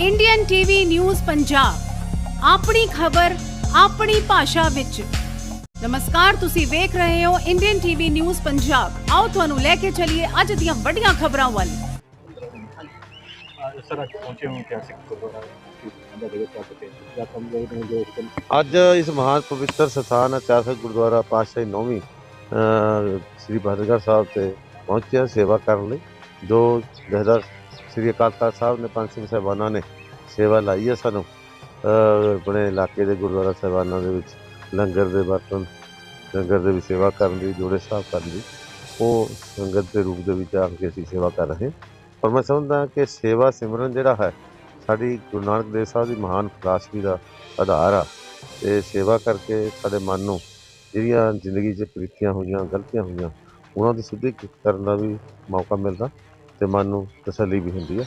Indian TV news Punjab ਆਪਣੀ ਖਬਰ, ਆਪਣੀ ਭਾਸ਼ਾ ਵਿੱਚ। ਨਮਸਕਾਰ, ਤੁਸੀਂ ਵੇਖ ਰਹੇ ਹੋ ਇੰਡੀਅਨ ਟੀਵੀ ਨਿਊਜ਼ ਪੰਜਾਬ ਆਓ ਤੁਹਾਨੂੰ ਲੈ ਕੇ ਚੱਲੀਏ ਅੱਜ ਦੀਆਂ ਵੱਡੀਆਂ ਖਬਰਾਂ ਵੱਲ। ਅੱਜ ਇਸ ਮਹਾਨ ਪਵਿੱਤਰ ਸਥਾਨ ਇਤਿਹਾਸਕ ਗੁਰਦੁਆਰਾ ਪਾਤਸ਼ਾਹੀ ਨੌਵੀਂ ਸ੍ਰੀ ਬਹਾਦਰਗੜ੍ਹ ਸਾਹਿਬ ਤੇ ਪਹੁੰਚਿਆ ਸੇਵਾ ਕਰਨ ਲਈ, ਜੋ ਜਹਦਰ ਸ੍ਰੀ ਅਕਾਲ ਤਖਤ ਸਾਹਿਬ ਨੇ, ਪੰਜ ਸਿੰਘ ਸਾਹਿਬਾਨਾਂ ਨੇ ਸੇਵਾ ਲਾਈ ਹੈ ਸਾਨੂੰ ਆਪਣੇ ਇਲਾਕੇ ਦੇ ਗੁਰਦੁਆਰਾ ਸਾਹਿਬਾਨਾਂ ਦੇ ਵਿੱਚ, ਲੰਗਰ ਦੇ ਬਰਤਨ ਲੰਗਰ ਦੇ ਵਿੱਚ ਸੇਵਾ ਕਰਨ ਦੀ, ਜੋੜੇ ਸਾਹਿਬ ਕਰਨ ਦੀ, ਉਹ ਸੰਗਤ ਦੇ ਰੂਪ ਦੇ ਵਿੱਚ ਆ ਕੇ ਅਸੀਂ ਸੇਵਾ ਕਰ ਰਹੇ ਹਾਂ। ਪਰ ਮੈਂ ਸਮਝਦਾ ਕਿ ਸੇਵਾ ਸਿਮਰਨ ਜਿਹੜਾ ਹੈ, ਸਾਡੀ ਗੁਰੂ ਨਾਨਕ ਦੇਵ ਸਾਹਿਬ ਦੀ ਮਹਾਨ ਫਲਸਫੀ ਦਾ ਆਧਾਰ ਆ। ਤੇ ਸੇਵਾ ਕਰਕੇ ਸਾਡੇ ਮਨ ਨੂੰ ਜਿਹੜੀਆਂ ਜ਼ਿੰਦਗੀ 'ਚ ਪ੍ਰੀਤੀਆਂ ਹੋਈਆਂ, ਗਲਤੀਆਂ ਹੋਈਆਂ, ਉਹਨਾਂ ਦੀ ਸਿੱਧੀ ਕਰਨ ਦਾ ਵੀ ਮੌਕਾ ਮਿਲਦਾ। ਤੇ ਮਨ ਨੂੰ ਤਸੱਲੀ ਵੀ ਹੁੰਦੀ ਹੈ।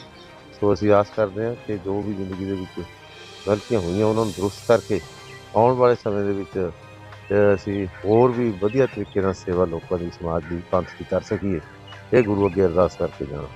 ਸੋ ਅਸੀਂ ਆਸ ਕਰਦੇ ਹਾਂ ਕਿ ਜੋ ਵੀ ਜ਼ਿੰਦਗੀ ਦੇ ਵਿੱਚ ਗਲਤੀਆਂ ਹੋਈਆਂ ਉਹਨਾਂ ਨੂੰ ਦਰੁਸਤ ਕਰਕੇ ਆਉਣ ਵਾਲੇ ਸਮੇਂ ਦੇ ਵਿੱਚ ਅਸੀਂ ਹੋਰ ਵੀ ਵਧੀਆ ਤਰੀਕੇ ਨਾਲ ਸੇਵਾ ਲੋਕਾਂ ਦੀ ਸਮਾਜ ਦੀ ਪੰਥ ਦੀ ਕਰ ਸਕੀਏ। ਇਹ ਗੁਰੂ ਅੱਗੇ ਅਰਦਾਸ ਕਰਕੇ ਜਾਣਾ।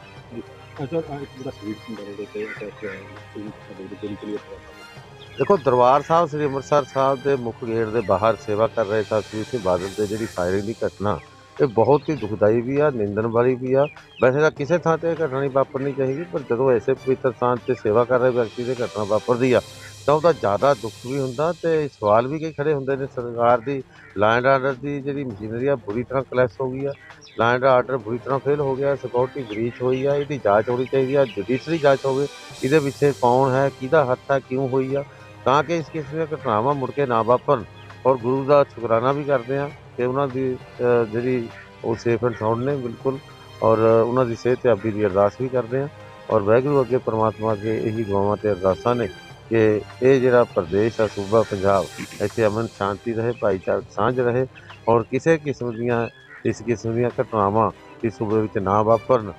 ਦੇਖੋ ਦਰਬਾਰ ਸਾਹਿਬ ਸ੍ਰੀ ਅੰਮ੍ਰਿਤਸਰ ਸਾਹਿਬ ਦੇ ਮੁੱਖ ਗੇਟ ਦੇ ਬਾਹਰ ਸੇਵਾ ਕਰ ਰਹੇ ਸਾਥੀ ਸਿੰਘ ਬਾਦਲ ਤੇ ਜਿਹੜੀ ਫਾਇਰਿੰਗ ਦੀ ਘਟਨਾ ਇਹ ਬਹੁਤ ਹੀ ਦੁਖਦਾਈ ਵੀ ਆ, ਨਿੰਦਣ ਵਾਲੀ ਵੀ ਆ। ਵੈਸੇ ਤਾਂ ਕਿਸੇ ਥਾਂ ਤੇ ਇਹ ਘਟਨਾ ਨਹੀਂ ਵਾਪਰਨੀ ਚਾਹੀਦੀ, ਪਰ ਜਦੋਂ ਐਸੇ ਪਵਿੱਤਰ ਸਥਾਨ ਤੇ ਸੇਵਾ ਕਰ ਰਹੇ ਵਿਅਕਤੀ ਦੇ ਘਟਨਾ ਵਾਪਰਦੀ ਆ, ਤਾਂ ਉਹਦਾ ਜ਼ਿਆਦਾ ਦੁੱਖ ਵੀ ਹੁੰਦਾ ਤੇ ਸਵਾਲ ਵੀ ਕਈ ਖੜੇ ਹੁੰਦੇ ਨੇ। ਸਰਕਾਰ ਦੀ ਲਾਈਨ ਆਰਡਰ ਦੀ ਜਿਹੜੀ ਮਸ਼ੀਨਰੀ ਆ, ਬੁਰੀ ਤਰ੍ਹਾਂ ਕਲੈਸ਼ ਹੋ ਗਈ ਆ। ਲਾਇਨ ਆਰਡਰ ਬੁਰੀ ਤਰ੍ਹਾਂ ਫੇਲ ਹੋ ਗਿਆ ਸਿਕਿਉਰਿਟੀ ਬ੍ਰੀਚ ਹੋਈ ਆ, ਇਹਦੀ ਜਾਂਚ ਹੋਣੀ ਚਾਹੀਦੀ ਆ ਜੁਡੀਸ਼ਰੀ ਜਾਂਚ ਹੋਵੇ, ਇਹਦੇ ਪਿੱਛੇ ਕੌਣ ਹੈ, ਕਿਹਦਾ ਹੱਥ ਹੈ, ਕਿਉਂ ਹੋਈ ਆ, ਤਾਂ ਕਿ ਇਸ ਕਿਸਮ ਦੀਆਂ ਘਟਨਾਵਾਂ ਮੁੜ ਕੇ ਨਾ ਵਾਪਰਨ। ਔਰ ਗੁਰੂ ਦਾ ਸ਼ੁਕਰਾਨਾ ਵੀ ਕਰਦੇ ਆ। ਕਿ ਉਹਨਾਂ ਦੀ ਅ, ਜਿਹੜੀ ਉਹ ਸੇਫ ਐਂਡ ਸਾਊਂਡ ਨੇ ਬਿਲਕੁਲ। ਔਰ ਉਹਨਾਂ ਦੀ ਸਿਹਤ ਯਾਬੀ ਦੀ ਅਰਦਾਸ ਵੀ ਕਰਦੇ ਆ ਔਰ ਵਾਹਿਗੁਰੂ ਅੱਗੇ ਪ੍ਰਮਾਤਮਾ ਅੱਗੇ ਇਹੀ ਦੁਆਵਾਂ ਤੇ ਅਰਦਾਸਾਂ ਨੇ ਕਿ ਇਹ ਜਿਹੜਾ ਪ੍ਰਦੇਸ਼ ਆ ਸੂਬਾ ਪੰਜਾਬ ਇੱਥੇ ਅਮਨ ਸ਼ਾਂਤੀ ਰਹੇ ਭਾਈਚਾਰਕ ਸਾਂਝ ਰਹੇ। ਔਰ ਕਿਸੇ ਕਿਸਮ ਦੀਆਂ ਇਸ ਕਿਸਮ ਦੀਆਂ ਘਟਨਾਵਾਂ ਇਸ ਸੂਬੇ ਵਿੱਚ ਨਾ ਵਾਪਰਨ।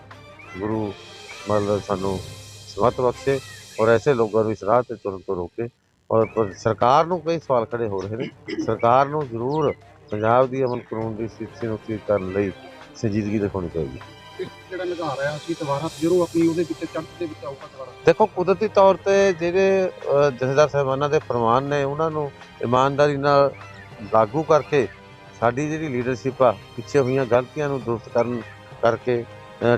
ਗੁਰੂ ਮਤਲਬ ਸਾਨੂੰ ਸਮਤ ਬਖਸ਼ੇ ਔਰ ਐਸੇ ਲੋਕਾਂ ਨੂੰ ਇਸ ਰਾਹ ਤੇ ਤੁਰਨ ਤੋਂ ਰੋਕੇ। ਔਰ ਪਰ ਸਰਕਾਰ ਨੂੰ ਕਈ ਸਵਾਲ ਖੜੇ ਹੋ ਰਹੇ ਨੇ। ਸਰਕਾਰ ਨੂੰ ਜ਼ਰੂਰ ਪੰਜਾਬ ਦੀ ਅਮਨ ਕਾਨੂੰਨ ਦੀ ਸਥਿਤੀ ਨੂੰ ਠੀਕ ਕਰਨ ਲਈ ਸੰਜੀਦਗੀ ਦਿਖਾਉਣੀ ਚਾਹੀਦੀ। ਜਿਹੜਾ ਨਿਗਾਹ ਰਿਹਾ ਸੀ ਦੁਬਾਰਾ ਜਦੋਂ ਆਪਣੀ ਉਹਦੇ ਵਿੱਚ ਚੜ੍ਹ ਦੇ ਵਿੱਚ ਆਊਗਾ ਦੁਬਾਰਾ। ਦੇਖੋ ਕੁਦਰਤੀ ਤੌਰ ਤੇ ਜਿਹੜੇ ਜਥੇਦਾਰ ਸਾਹਿਬਾਨਾਂ ਦੇ ਫਰਮਾਨ ਨੇ ਉਹਨਾਂ ਨੂੰ ਇਮਾਨਦਾਰੀ ਨਾਲ ਲਾਗੂ ਕਰਕੇ ਸਾਡੀ ਜਿਹੜੀ ਲੀਡਰਸ਼ਿਪ ਆ ਪਿੱਛੇ ਹੋਈਆਂ ਗਲਤੀਆਂ ਨੂੰ ਦੁਰਸਤ ਕਰਨ ਕਰਕੇ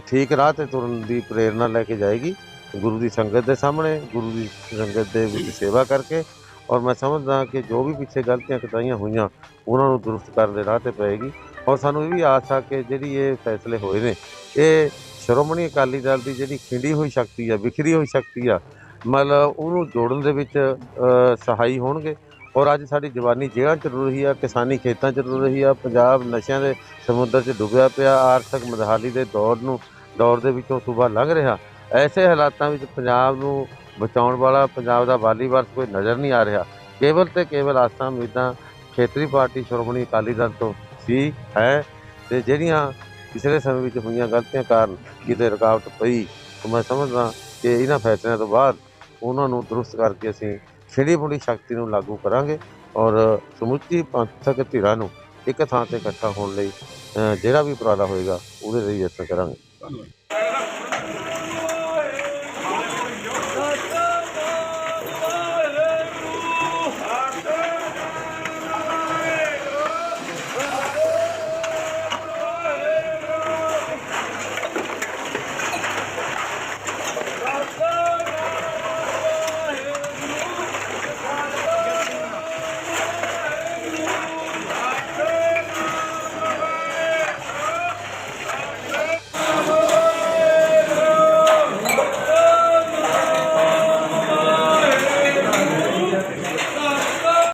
ਠੀਕ ਰਾਹ ਤੇ ਤੁਰਨ ਦੀ ਪ੍ਰੇਰਣਾ ਲੈ ਕੇ ਜਾਏਗੀ। ਗੁਰੂ ਦੀ ਸੰਗਤ ਦੇ ਸਾਹਮਣੇ ਗੁਰੂ ਦੀ ਸੰਗਤ ਦੇ ਵਿੱਚ ਸੇਵਾ ਕਰਕੇ ਔਰ ਮੈਂ ਸਮਝਦਾ ਕਿ ਜੋ ਵੀ ਪਿੱਛੇ ਗਲਤੀਆਂ ਕਤਾਈਆਂ ਹੋਈਆਂ, ਉਹਨਾਂ ਨੂੰ ਦੁਰਸਤ ਕਰਨ ਦੇ ਰਾਹ ਤੇ ਪਏਗੀ। ਔਰ ਸਾਨੂੰ ਇਹ ਵੀ ਆਸ ਆ ਕਿ ਜਿਹੜੀ ਇਹ ਫੈਸਲੇ ਹੋਏ ਨੇ, ਇਹ ਸ਼੍ਰੋਮਣੀ ਅਕਾਲੀ ਦਲ ਦੀ ਜਿਹੜੀ ਖਿੰਡੀ ਹੋਈ ਸ਼ਕਤੀ ਆ, ਵਿਖਰੀ ਹੋਈ ਸ਼ਕਤੀ ਆ, ਮਤਲਬ ਉਹਨੂੰ ਜੋੜਨ ਦੇ ਵਿੱਚ ਸਹਾਈ ਹੋਣਗੇ। ਔਰ ਅੱਜ ਸਾਡੀ ਜਵਾਨੀ ਜੇਲ੍ਹਾਂ ਚ ਰੁਲ ਰਹੀ ਆ, ਕਿਸਾਨੀ ਖੇਤਾਂ ਚ ਰੁਲ ਰਹੀ ਆ, ਪੰਜਾਬ ਨਸ਼ਿਆਂ ਦੇ ਸਮੁੰਦਰ 'ਚ ਡੁੱਬਿਆ ਪਿਆ, ਆਰਥਿਕ ਮਦਹਾਲੀ ਦੇ ਦੌਰ ਨੂੰ, ਦੌਰ ਦੇ ਵਿੱਚੋਂ ਸੂਬਾ ਲੰਘ ਰਿਹਾ। ਐਸੇ ਹਾਲਾਤਾਂ ਵਿੱਚ ਪੰਜਾਬ ਨੂੰ ਬਚਾਉਣ ਵਾਲਾ ਪੰਜਾਬ ਦਾ ਵਾਲੀ ਵਾਰਸ ਕੋਈ ਨਜ਼ਰ ਨਹੀਂ ਆ ਰਿਹਾ। ਕੇਵਲ ਤੇ ਕੇਵਲ ਆਸਾਂ ਉਮੀਦਾਂ ਖੇਤਰੀ ਪਾਰਟੀ ਸ਼੍ਰੋਮਣੀ ਅਕਾਲੀ ਦਲ ਤੋਂ ਸੀ ਹੈ ਤੇ ਜਿਹੜੀਆਂ ਪਿਛਲੇ ਸਮੇਂ ਵਿੱਚ ਹੋਈਆਂ ਗਲਤੀਆਂ ਕਾਰਨ ਕਿਤੇ ਰੁਕਾਵਟ ਪਈ ਤਾਂ ਮੈਂ ਸਮਝਦਾ ਕਿ ਇਹਨਾਂ ਫੈਸਲਿਆਂ ਤੋਂ ਬਾਅਦ ਉਹਨਾਂ ਨੂੰ ਦਰੁਸਤ ਕਰਕੇ ਅਸੀਂ ਛਿੜੀ ਮੁੜੀ ਸ਼ਕਤੀ ਨੂੰ ਲਾਗੂ ਕਰਾਂਗੇ ਔਰ ਸਮੁੱਚੀ ਪੰਥਕ ਧਿਰਾਂ ਨੂੰ ਇੱਕ ਥਾਂ ਤੇ ਇਕੱਠਾ ਹੋਣ ਲਈ ਜਿਹੜਾ ਵੀ ਉਪਰਾਲਾ ਹੋਏਗਾ, ਉਹਦੇ ਲਈ ਯਤਨ ਕਰਾਂਗੇ। ਧੰਨਵਾਦ